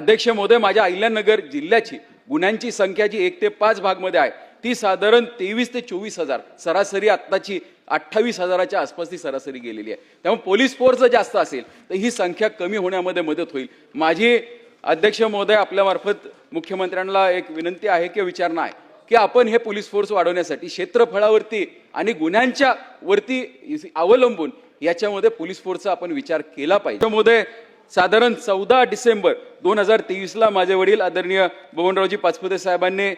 अध्यक्ष महोदय माझ्या अहिल्यानगर जिल्ह्याची गुन्ह्यांची संख्या जी एक ते पाच भागमध्ये आहे ती साधारण तेवीस ते चोवीस हजार सरासरी आत्ताची अठ्ठावीस हजाराच्या आसपास ती सरासरी गेलेली आहे. त्यामुळे पोलीस फोर्स जर जास्त असेल तर ही संख्या कमी होण्यामध्ये मदत होईल. माझी अध्यक्ष महोदय आपल्यामार्फत मुख्यमंत्र्यांना एक विनंती आहे किंवा विचारणा आहे की आपण हे पोलीस फोर्स वाढवण्यासाठी क्षेत्रफळावरती आणि गुन्ह्यांच्या वरती अवलंबून याच्यामध्ये पोलीस फोर्सचा आपण विचार केला पाहिजे. महोदय साधारण चौदा डिसेंबर दोन हजार तेवीसला माझे वडील आदरणीय बबनरावजी पाचपुते साहेबांनी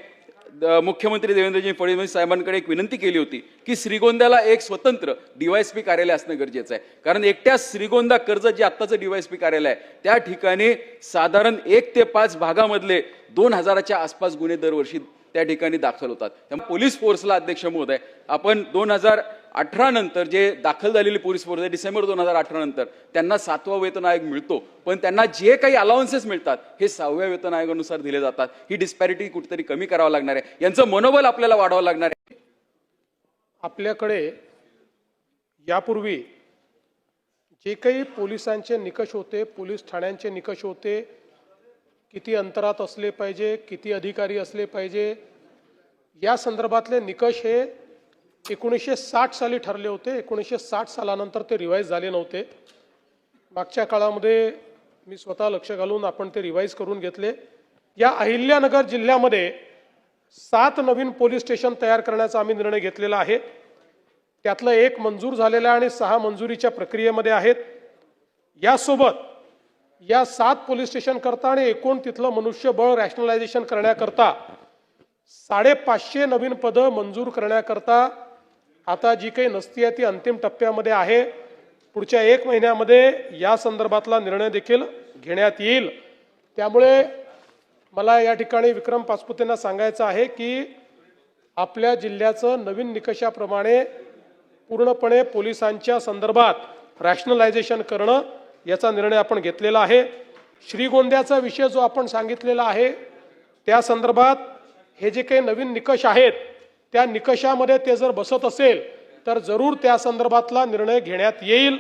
द- मुख्यमंत्री देवेंद्रजी फडणवीस साहेबांकडे एक विनंती केली होती की श्रीगोंद्याला एक स्वतंत्र डीवायएसपी कार्यालय असणं गरजेचं आहे. कारण एकट्या श्रीगोंदा कर्ज जे आत्ताचं डीवायएसपी कार्यालय आहे त्या ठिकाणी साधारण एक ते पाच भागामधले दोन हजाराच्या आसपास गुन्हे दरवर्षी त्या ठिकाणी दाखल होतात. त्यामुळे पोलीस फोर्सला अध्यक्ष महोदय आपण दोन हजार अठरा नंतर जे दाखल झालेली पोलीस फोर्स आहे डिसेंबर दोन हजार अठरा नंतर त्यांना सातवा वेतन आयोग मिळतो. पण त्यांना जे काही अलाउन्सेस मिळतात हे सहाव्या वेतन आयोगानुसार दिले जातात. ही डिस्पॅरिटी कुठेतरी कमी करावं लागणार आहे. यांचं मनोबल आपल्याला वाढवावं लागणार आहे. आपल्याकडे यापूर्वी जे काही पोलिसांचे निकष होते पोलीस ठाण्यांचे निकष होते किती अंतरात असले पाहिजे किती अधिकारी असले पाहिजे या संदर्भातले निकष हे एकोणीसशे साठ साली ठरले होते. एकोणीसशे साठ सालानंतर ते रिवाईज झाले नव्हते. मागच्या काळामध्ये मी स्वतः लक्ष घालून आपण ते रिवाईज करून घेतले. या अहिल्यानगर जिल्ह्यामध्ये सात नवीन पोलीस स्टेशन तयार करण्याचा आम्ही निर्णय घेतलेला आहे. त्यातलं एक मंजूर झालेलं आहे आणि सहा मंजुरीच्या प्रक्रियेमध्ये आहेत. यासोबत या सात पोलीस स्टेशन करता आणि एकूण तिथलं मनुष्यबळ रॅशनलायझेशन करण्याकरता साडेपाचशे नवीन पदं मंजूर करण्याकरता आता जी काही नसती आहे ती अंतिम टप्प्यामध्ये आहे. पुढच्या एक महिन्यामध्ये या संदर्भातला निर्णय देखील घेण्यात येईल. त्यामुळे मला या ठिकाणी विक्रम पासपुतेंना सांगायचं आहे की आपल्या जिल्ह्याचं नवीन निकषाप्रमाणे पूर्णपणे पोलिसांच्या संदर्भात रॅशनलायझेशन करणं याचा निर्णय आपण घेतलेला आहे. श्रीगोंद्याचा विषय जो आपण सांगितलेला आहे त्या संदर्भात हे जे काही नवीन निकष आहेत त्या निकषामध्ये ते जर बसत असेल तर जरूर त्या संदर्भातला निर्णय घेण्यात येईल.